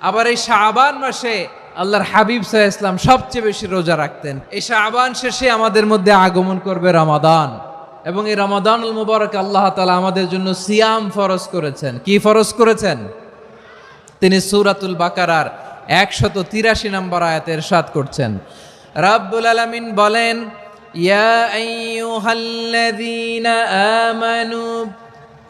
আবার এই শাহবান মাসে আল্লাহর হাবিব সাহ ইসলাম সবচেয়ে বেশি রোজা রাখতেন। এই শাহবান শেষে আমাদের মধ্যে আগমন করবে রমাদান। এবং এই রমাদানুল মুবারক আল্লাহ তালা আমাদের জন্য সিয়াম ফরজ করেছেন। কি ফরজ করেছেন? তিনি সুরাতুল বাকারার একশত তিরাশি নম্বর আয়াতের সাত করছেন। রাব্বুল আলামিন বলেন, ইয়া আমানু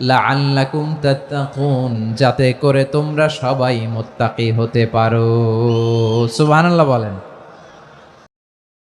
লাআল্লাকুম তাত্তাকুন যাতে করে তোমরা সবাই মুত্তাকি হতে পারো। সুবহানাল্লাহ বলেন।